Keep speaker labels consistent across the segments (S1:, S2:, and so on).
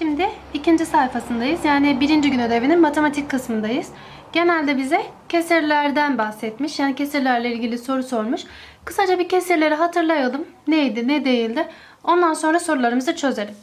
S1: Şimdi ikinci sayfasındayız. Yani birinci gün ödevinin matematik kısmındayız. Genelde bize kesirlerden bahsetmiş. Yani kesirlerle ilgili soru sormuş. Kısaca bir kesirleri hatırlayalım. Neydi, ne değildi. Ondan sonra sorularımızı çözelim.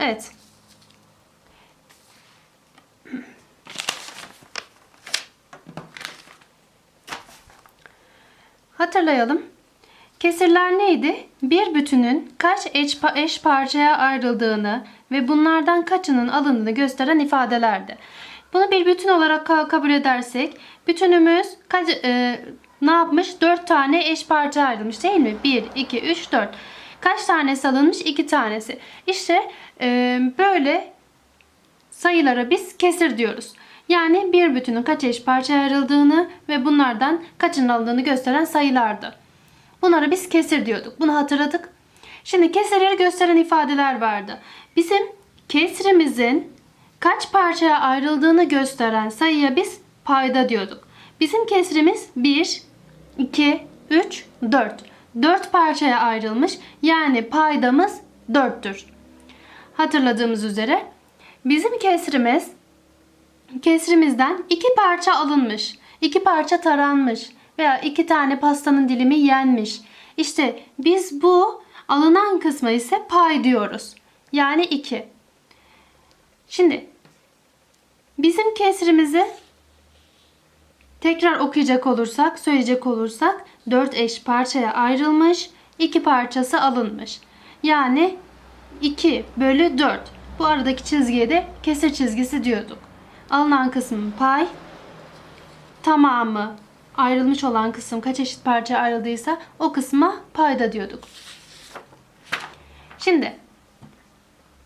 S1: Evet. Hatırlayalım. Kesirler neydi? Bir bütünün kaç eş, eş parçaya ayrıldığını ve bunlardan kaçının alındığını gösteren ifadelerdi. Bunu bir bütün olarak ka- kabul edersek bütünümüz kaç, e, ne yapmış? 4 tane eş parça ayrılmış değil mi? 1, 2, 3, 4. Kaç tanesi alınmış? 2 tanesi. İşte e, böyle sayılara biz kesir diyoruz. Yani bir bütünün kaç eş parçaya ayrıldığını ve bunlardan kaçının alındığını gösteren sayılardı. Bunlara biz kesir diyorduk. Bunu hatırladık. Şimdi kesirleri gösteren ifadeler vardı. Bizim kesrimizin kaç parçaya ayrıldığını gösteren sayıya biz payda diyorduk. Bizim kesrimiz 1, 2, 3, 4. 4 parçaya ayrılmış. Yani paydamız 4'tür. Hatırladığımız üzere bizim kesrimiz kesrimizden iki parça alınmış, iki parça taranmış veya iki tane pastanın dilimi yenmiş. İşte biz bu alınan kısma ise pay diyoruz. Yani 2. Şimdi bizim kesrimizi tekrar okuyacak olursak, söyleyecek olursak 4 eş parçaya ayrılmış, 2 parçası alınmış. Yani 2 bölü 4. Bu aradaki çizgiye de kesir çizgisi diyorduk. Alınan kısmın pay, tamamı ayrılmış olan kısım kaç eşit parça ayrıldıysa o kısma payda diyorduk. Şimdi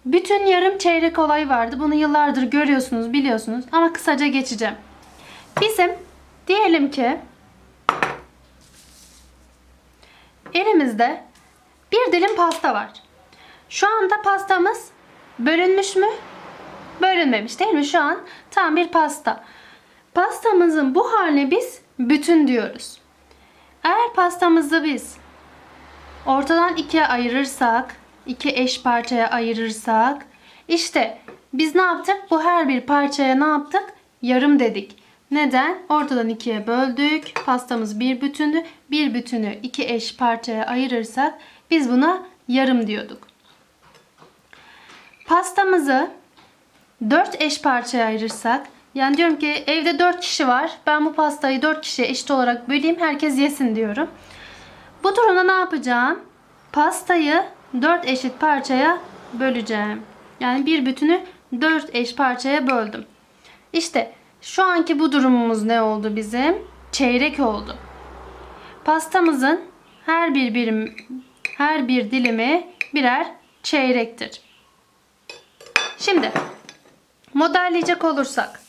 S1: bütün yarım çeyrek olayı vardı. Bunu yıllardır görüyorsunuz, biliyorsunuz ama kısaca geçeceğim. Bizim diyelim ki elimizde bir dilim pasta var. Şu anda pastamız bölünmüş mü? Bölünmemiş değil mi? Şu an tam bir pasta. Pastamızın bu haline biz bütün diyoruz. Eğer pastamızı biz ortadan ikiye ayırırsak, iki eş parçaya ayırırsak, işte biz ne yaptık? Bu her bir parçaya ne yaptık? Yarım dedik. Neden? Ortadan ikiye böldük. Pastamız bir bütündü. Bir bütünü iki eş parçaya ayırırsak biz buna yarım diyorduk. Pastamızı 4 eş parçaya ayırırsak yani diyorum ki evde 4 kişi var. Ben bu pastayı 4 kişiye eşit olarak böleyim. Herkes yesin diyorum. Bu durumda ne yapacağım? Pastayı 4 eşit parçaya böleceğim. Yani bir bütünü 4 eş parçaya böldüm. İşte şu anki bu durumumuz ne oldu bizim? Çeyrek oldu. Pastamızın her bir birim her bir dilimi birer çeyrektir. Şimdi modelleyecek olursak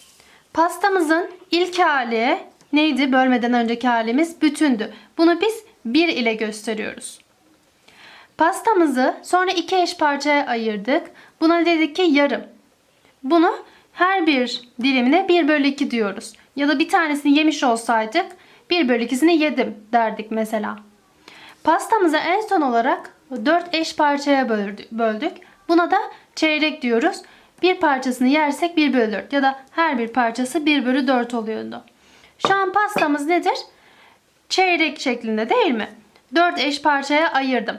S1: pastamızın ilk hali neydi? Bölmeden önceki halimiz bütündü. Bunu biz 1 ile gösteriyoruz. Pastamızı sonra iki eş parçaya ayırdık. Buna dedik ki yarım. Bunu her bir dilimine 1 bölü 2 diyoruz. Ya da bir tanesini yemiş olsaydık 1 bölü 2'sini yedim derdik mesela. Pastamızı en son olarak 4 eş parçaya böldü- böldük. Buna da çeyrek diyoruz. Bir parçasını yersek 1 bölü 4 ya da her bir parçası 1 bölü 4 oluyordu. Şu an pastamız nedir? Çeyrek şeklinde değil mi? 4 eş parçaya ayırdım.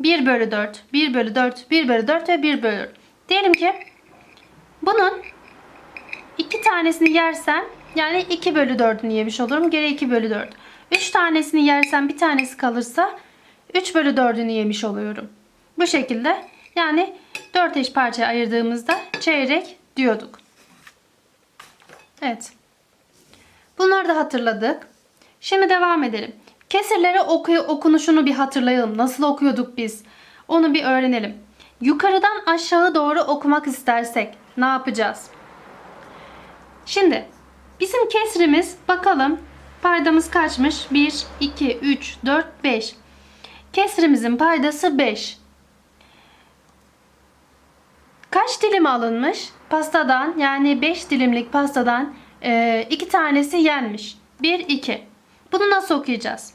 S1: 1 bölü 4, 1 bölü 4, 1 bölü 4 ve 1 bölü 4. Diyelim ki bunun iki tanesini yersem yani 2 bölü 4'ünü yemiş olurum. Geri 2 bölü 4. 3 tanesini yersem bir tanesi kalırsa 3 bölü 4'ünü yemiş oluyorum. Bu şekilde yani 4 eş parçaya ayırdığımızda çeyrek diyorduk. Evet. Bunları da hatırladık. Şimdi devam edelim. Kesirlere okuyu, okunuşunu bir hatırlayalım. Nasıl okuyorduk biz? Onu bir öğrenelim. Yukarıdan aşağı doğru okumak istersek ne yapacağız? Şimdi bizim kesrimiz bakalım paydamız kaçmış? 1, 2, 3, 4, 5. Kesrimizin paydası 5. Kaç dilim alınmış? Pastadan yani 5 dilimlik pastadan 2 tanesi yenmiş. 1, 2. Bunu nasıl okuyacağız?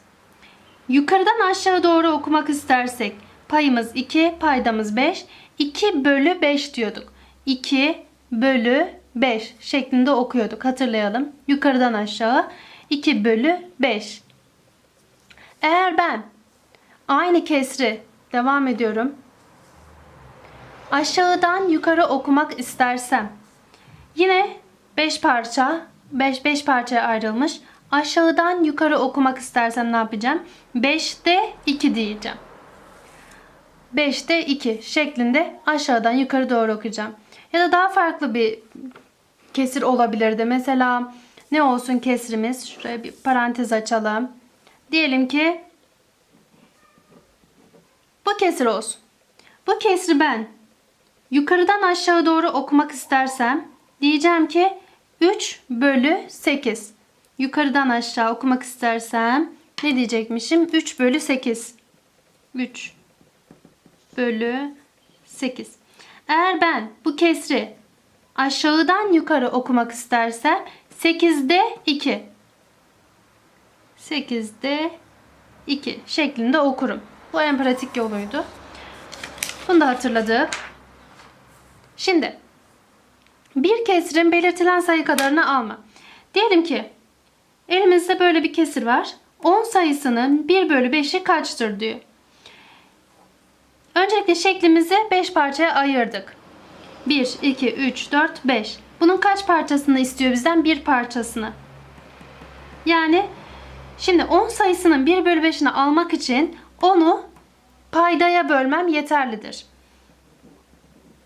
S1: Yukarıdan aşağı doğru okumak istersek Payımız 2, paydamız 5. 2 bölü 5 diyorduk. 2 bölü 5 şeklinde okuyorduk. Hatırlayalım. Yukarıdan aşağı 2 bölü 5. Eğer ben aynı kesri devam ediyorum. Aşağıdan yukarı okumak istersem yine 5 parça 5 5 parçaya ayrılmış. Aşağıdan yukarı okumak istersem ne yapacağım? 5'te 2 diyeceğim. 5'te 2 şeklinde aşağıdan yukarı doğru okuyacağım. Ya da daha farklı bir kesir olabilirdi. Mesela ne olsun kesrimiz? Şuraya bir parantez açalım. Diyelim ki bu kesir olsun. Bu kesri ben yukarıdan aşağı doğru okumak istersem diyeceğim ki 3 bölü 8. Yukarıdan aşağı okumak istersem ne diyecekmişim? 3 bölü 8. 3 bölü 8. Eğer ben bu kesri aşağıdan yukarı okumak istersem 8'de 2. 8'de 2 şeklinde okurum. Bu en pratik yoluydu. Bunu da hatırladık. Şimdi bir kesirin belirtilen sayı kadarını alma. Diyelim ki elimizde böyle bir kesir var. 10 sayısının 1 bölü 5'i kaçtır diyor. Öncelikle şeklimizi 5 parçaya ayırdık. 1, 2, 3, 4, 5. Bunun kaç parçasını istiyor bizden? Bir parçasını. Yani şimdi 10 sayısının 1 bölü 5'ini almak için onu paydaya bölmem yeterlidir.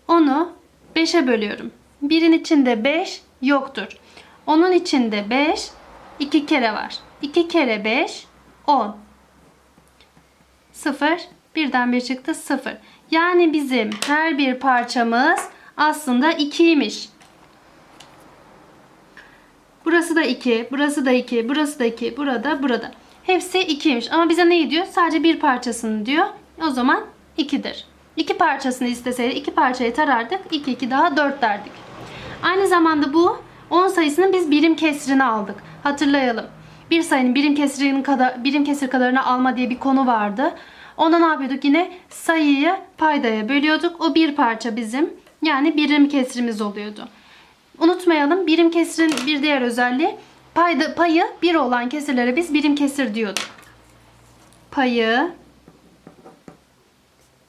S1: Onu 5'e bölüyorum. Birin içinde 5 yoktur. Onun içinde 5 2 kere var. 2 kere 5 10. 0 birden bir çıktı 0. Yani bizim her bir parçamız aslında 2'ymiş. Burası da 2, burası da 2, burası da 2, burada, burada. Hepsi 2'ymiş. Ama bize ne diyor? Sadece bir parçasını diyor. O zaman 2'dir. İki parçasını isteseydi iki parçayı tarardık. 2 2 daha 4 derdik. Aynı zamanda bu 10 sayısının biz birim kesrini aldık. Hatırlayalım. Bir sayının birim kesrinin kadar birim kesir kadarını alma diye bir konu vardı. Onda ne yapıyorduk? Yine sayıyı paydaya bölüyorduk. O bir parça bizim. Yani birim kesrimiz oluyordu. Unutmayalım birim kesrin bir diğer özelliği payda, payı bir olan kesirlere biz birim kesir diyorduk. Payı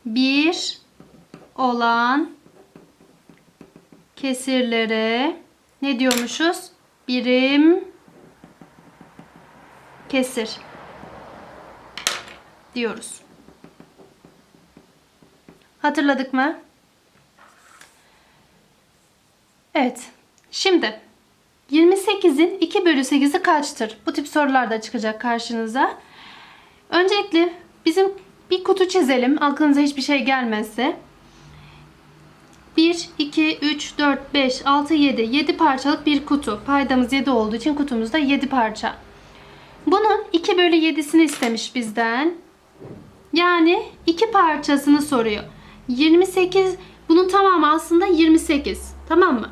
S1: bir olan kesirlere ne diyormuşuz? Birim kesir diyoruz. Hatırladık mı? Evet. Şimdi 28'in 2 bölü 8'i kaçtır? Bu tip sorular da çıkacak karşınıza. Öncelikle bizim bir kutu çizelim. Aklınıza hiçbir şey gelmezse. 1, 2, 3, 4, 5, 6, 7. 7 parçalık bir kutu. Paydamız 7 olduğu için kutumuzda 7 parça. Bunun 2 bölü 7'sini istemiş bizden. Yani 2 parçasını soruyor. 28, bunun tamamı aslında 28. Tamam mı?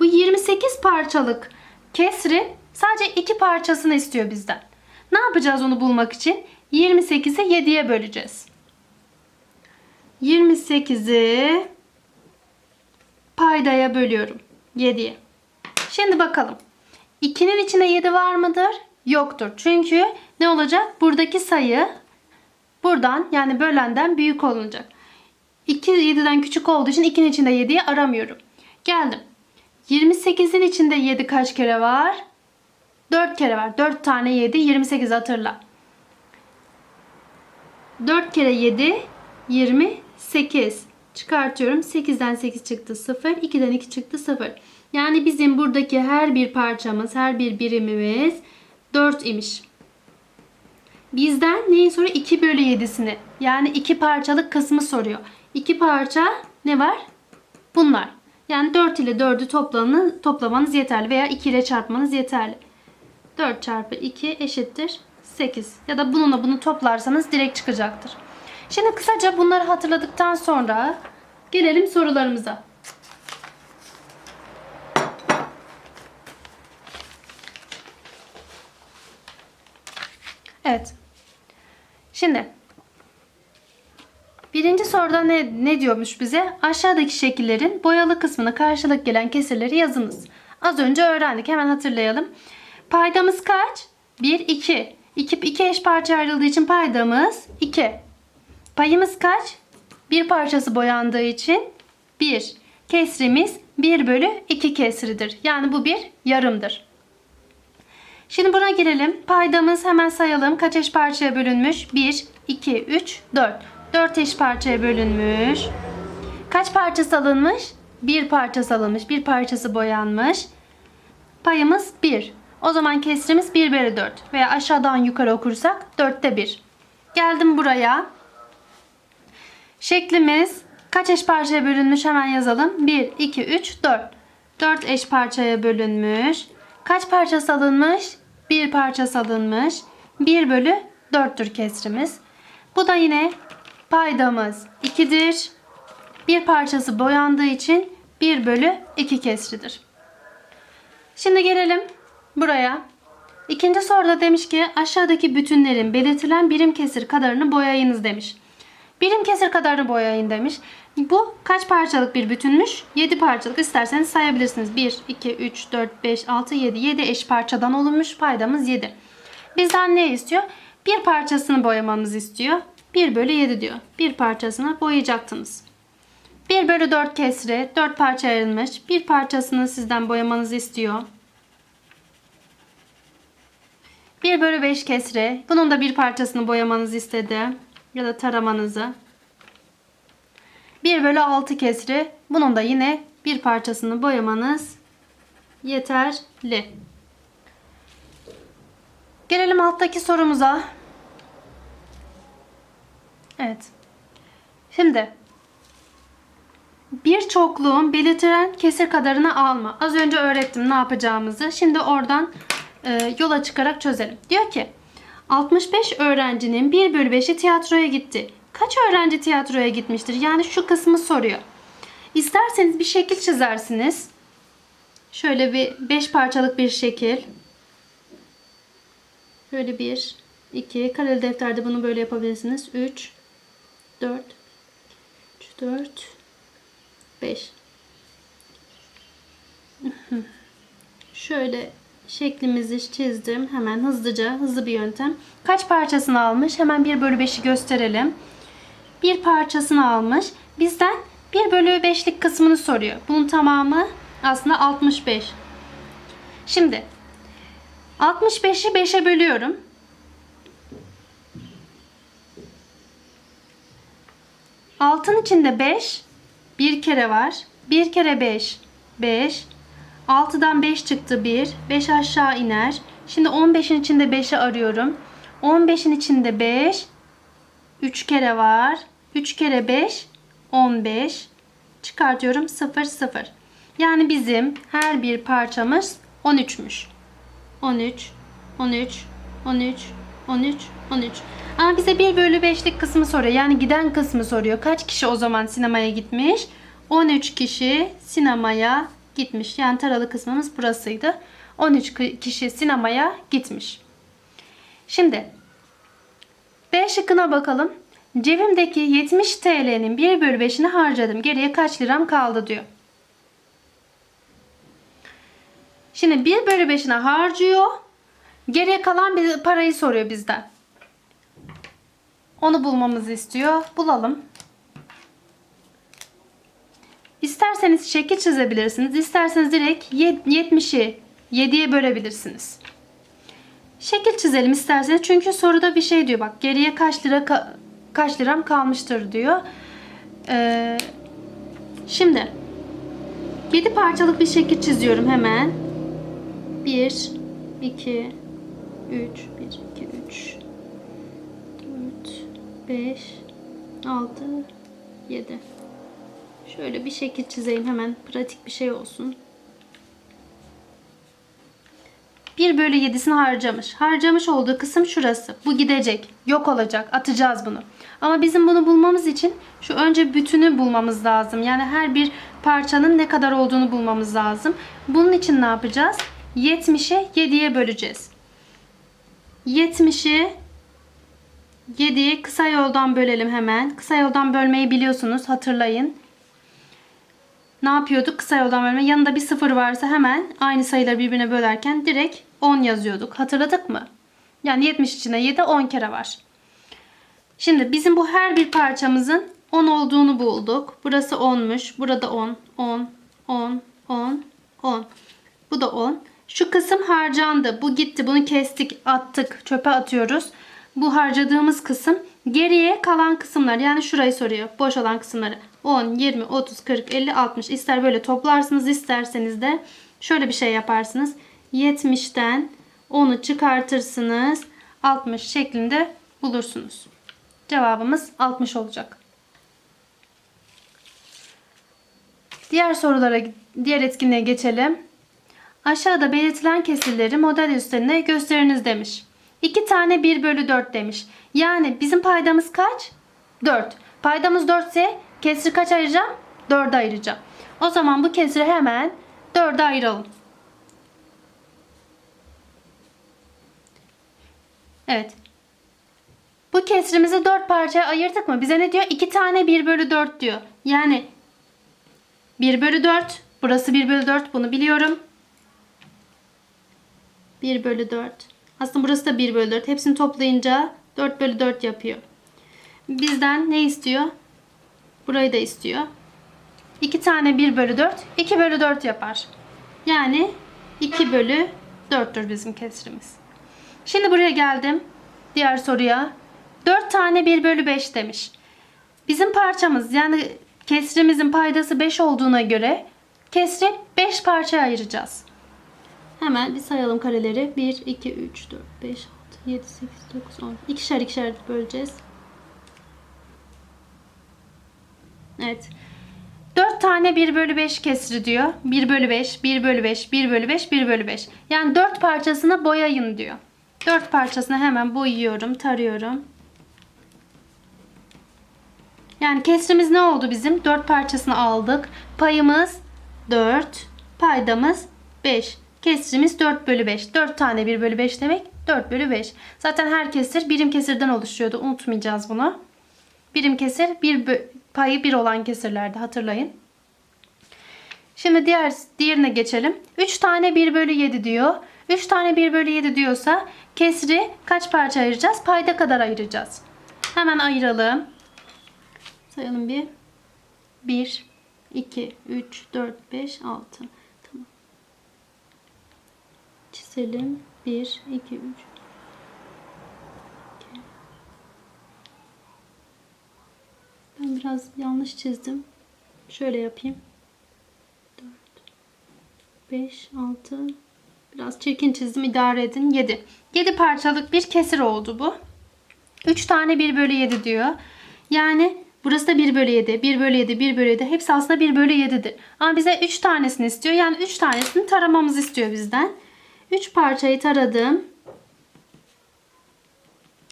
S1: Bu 28 parçalık kesrin sadece 2 parçasını istiyor bizden. Ne yapacağız onu bulmak için? 28'i 7'ye böleceğiz. 28'i paydaya bölüyorum. 7'ye. Şimdi bakalım. 2'nin içinde 7 var mıdır? Yoktur. Çünkü ne olacak? Buradaki sayı buradan yani bölenden büyük olacak. 2 7'den küçük olduğu için 2'nin içinde 7'yi aramıyorum. Geldim. 28'in içinde 7 kaç kere var? 4 kere var. 4 tane 7 28 hatırla. 4 kere 7 28. Çıkartıyorum. 8'den 8 çıktı 0. 2'den 2 çıktı 0. Yani bizim buradaki her bir parçamız, her bir birimimiz 4 imiş. Bizden neyi soruyor? 2 bölü 7'sini. Yani 2 parçalık kısmı soruyor. 2 parça ne var? Bunlar. Yani 4 ile 4'ü toplamını, toplamanız yeterli veya 2 ile çarpmanız yeterli. 4 çarpı 2 eşittir 8. Ya da bununla bunu toplarsanız direkt çıkacaktır. Şimdi kısaca bunları hatırladıktan sonra gelelim sorularımıza. Evet. Şimdi Birinci soruda ne, ne diyormuş bize? Aşağıdaki şekillerin boyalı kısmına karşılık gelen kesirleri yazınız. Az önce öğrendik. Hemen hatırlayalım. Paydamız kaç? 1, 2. 2, 2 eş parça ayrıldığı için paydamız 2. Payımız kaç? Bir parçası boyandığı için 1. Kesrimiz 1 bölü 2 kesridir. Yani bu bir yarımdır. Şimdi buna girelim. Paydamız hemen sayalım. Kaç eş parçaya bölünmüş? 1, 2, 3, 4. 4 eş parçaya bölünmüş. Kaç parçası alınmış? Bir parçası alınmış. Bir parçası boyanmış. Payımız 1. O zaman kesrimiz 1 bölü 4. Veya aşağıdan yukarı okursak 4'te 1. Geldim buraya. Şeklimiz kaç eş parçaya bölünmüş hemen yazalım. 1, 2, 3, 4. 4 eş parçaya bölünmüş. Kaç parçası alınmış? Bir parçası alınmış. 1 bölü 4'tür kesrimiz. Bu da yine paydamız 2'dir. Bir parçası boyandığı için 1 bölü 2 kesridir. Şimdi gelelim buraya. İkinci soruda demiş ki aşağıdaki bütünlerin belirtilen birim kesir kadarını boyayınız demiş. Birim kesir kadarını boyayın demiş. Bu kaç parçalık bir bütünmüş? 7 parçalık. İsterseniz sayabilirsiniz. 1, 2, 3, 4, 5, 6, 7. 7 eş parçadan olunmuş. Paydamız 7. Bizden ne istiyor? Bir parçasını boyamamızı istiyor. 1 bölü 7 diyor. Bir parçasını boyayacaktınız. 1 bölü 4 kesri 4 parça ayrılmış. Bir parçasını sizden boyamanızı istiyor. 1 bölü 5 kesri. Bunun da bir parçasını boyamanızı istedi. Ya da taramanızı. 1 bölü 6 kesri. Bunun da yine bir parçasını boyamanız yeterli. Gelelim alttaki sorumuza. Evet. Şimdi bir çokluğun belirtilen kesir kadarını alma. Az önce öğrettim ne yapacağımızı. Şimdi oradan e, yola çıkarak çözelim. Diyor ki 65 öğrencinin 1 bölü 5'i tiyatroya gitti. Kaç öğrenci tiyatroya gitmiştir? Yani şu kısmı soruyor. İsterseniz bir şekil çizersiniz. Şöyle bir 5 parçalık bir şekil. Böyle 1, 2, kareli defterde bunu böyle yapabilirsiniz. 3, 4, 3, 4, 5. Şöyle şeklimizi çizdim. Hemen hızlıca, hızlı bir yöntem. Kaç parçasını almış? Hemen 1 bölü 5'i gösterelim. Bir parçasını almış. Bizden 1 bölü 5'lik kısmını soruyor. Bunun tamamı aslında 65. Şimdi 65'i 5'e bölüyorum. Altın içinde 5 bir kere var. 1 kere 5 5 6'dan 5 çıktı 1. 5 aşağı iner. Şimdi 15'in içinde 5'i arıyorum. 15'in içinde 5 3 kere var. 3 kere 5 15 çıkartıyorum 0 0. Yani bizim her bir parçamız 13'müş. 13 13 13 13 13. Ama bize 1 bölü 5'lik kısmı soruyor. Yani giden kısmı soruyor. Kaç kişi o zaman sinemaya gitmiş? 13 kişi sinemaya gitmiş. Yani taralı kısmımız burasıydı. 13 kişi sinemaya gitmiş. Şimdi B şıkkına bakalım. Cebimdeki 70 TL'nin 1 bölü 5'ini harcadım. Geriye kaç liram kaldı diyor. Şimdi 1 bölü 5'ine harcıyor. Geriye kalan bir parayı soruyor bizden. Onu bulmamızı istiyor. Bulalım. İsterseniz şekil çizebilirsiniz. İsterseniz direkt 70'i 7'ye bölebilirsiniz. Şekil çizelim isterseniz. Çünkü soruda bir şey diyor. Bak geriye kaç lira ka kaç liram kalmıştır diyor. Ee, şimdi 7 parçalık bir şekil çiziyorum hemen. 1 2 3 1 2 3 4 5 6 7 Şöyle bir şekil çizeyim hemen pratik bir şey olsun. 1 bölü 7'sini harcamış. Harcamış olduğu kısım şurası. Bu gidecek. Yok olacak. Atacağız bunu. Ama bizim bunu bulmamız için şu önce bütünü bulmamız lazım. Yani her bir parçanın ne kadar olduğunu bulmamız lazım. Bunun için ne yapacağız? 70'i 7'ye böleceğiz. 70'i 7'yi kısa yoldan bölelim hemen. Kısa yoldan bölmeyi biliyorsunuz hatırlayın. Ne yapıyorduk? Kısa yoldan bölme. Yanında bir sıfır varsa hemen aynı sayıları birbirine bölerken direkt 10 yazıyorduk. Hatırladık mı? Yani 70 içinde 7 10 kere var. Şimdi bizim bu her bir parçamızın 10 olduğunu bulduk. Burası 10'muş. Burada 10, 10, 10, 10, 10. Bu da 10. Şu kısım harcandı. Bu gitti. Bunu kestik, attık, çöpe atıyoruz. Bu harcadığımız kısım geriye kalan kısımlar. Yani şurayı soruyor. Boş olan kısımları. 10, 20, 30, 40, 50, 60. İster böyle toplarsınız isterseniz de şöyle bir şey yaparsınız. 70'ten 10'u çıkartırsınız. 60 şeklinde bulursunuz. Cevabımız 60 olacak. Diğer sorulara, diğer etkinliğe geçelim. Aşağıda belirtilen kesirleri model üstlerinde gösteriniz demiş. 2 tane 1 bölü 4 demiş. Yani bizim paydamız kaç? 4. Paydamız 4 ise kesri kaç ayıracağım? 4'e ayıracağım. O zaman bu kesri hemen 4'e ayıralım. Evet. Bu kesrimizi 4 parçaya ayırdık mı? Bize ne diyor? 2 tane 1 bölü 4 diyor. Yani 1 bölü 4. Burası 1 bölü 4. Bunu biliyorum. 1 bölü 4. Aslında burası da 1 bölü 4. Hepsini toplayınca 4 bölü 4 yapıyor. Bizden ne istiyor? Burayı da istiyor. 2 tane 1 bölü 4. 2 bölü 4 yapar. Yani 2 bölü 4'tür bizim kesrimiz. Şimdi buraya geldim. Diğer soruya. 4 tane 1 bölü 5 demiş. Bizim parçamız yani kesrimizin paydası 5 olduğuna göre kesri 5 parçaya ayıracağız. Hemen bir sayalım kareleri. 1, 2, 3, 4, 5, 6, 7, 8, 9, 10. İkişer ikişer böleceğiz. Evet. 4 tane 1 bölü 5 kesri diyor. 1 bölü 5, 1 bölü 5, 1 bölü 5, 1 bölü 5. Yani 4 parçasını boyayın diyor. 4 parçasını hemen boyuyorum, tarıyorum. Yani kesrimiz ne oldu bizim? 4 parçasını aldık. Payımız 4. Paydamız 5. Kesrimiz 4 bölü 5. 4 tane 1 bölü 5 demek 4 bölü 5. Zaten her kesir birim kesirden oluşuyordu. Unutmayacağız bunu. Birim kesir bir payı 1 olan kesirlerde hatırlayın. Şimdi diğer diğerine geçelim. 3 tane 1 bölü 7 diyor. 3 tane 1 bölü 7 diyorsa kesri kaç parça ayıracağız? Payda kadar ayıracağız. Hemen ayıralım. Sayalım bir. 1, 2, 3, 4, 5, 6. Tamam. Çizelim. 1, 2, 3. Ben biraz yanlış çizdim. Şöyle yapayım. 4, 5, 6. Biraz çirkin çizdim. idare edin. 7. 7 parçalık bir kesir oldu bu. 3 tane 1 bölü 7 diyor. Yani burası da 1 bölü 7, 1 bölü 7, 1 bölü 7. Hepsi aslında 1 bölü 7'dir. Ama bize 3 tanesini istiyor. Yani 3 tanesini taramamızı istiyor bizden. 3 parçayı taradım.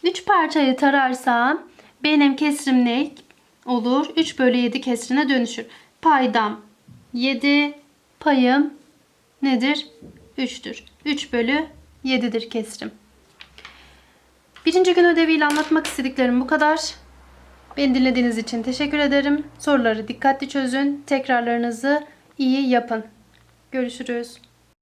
S1: 3 parçayı tararsam benim kesrim ne olur? 3 bölü 7 kesrine dönüşür. Paydam 7, payım nedir? 3'tür. 3 bölü 7'dir kesrim. Birinci gün ödeviyle anlatmak istediklerim bu kadar. Beni dinlediğiniz için teşekkür ederim. Soruları dikkatli çözün. Tekrarlarınızı iyi yapın. Görüşürüz.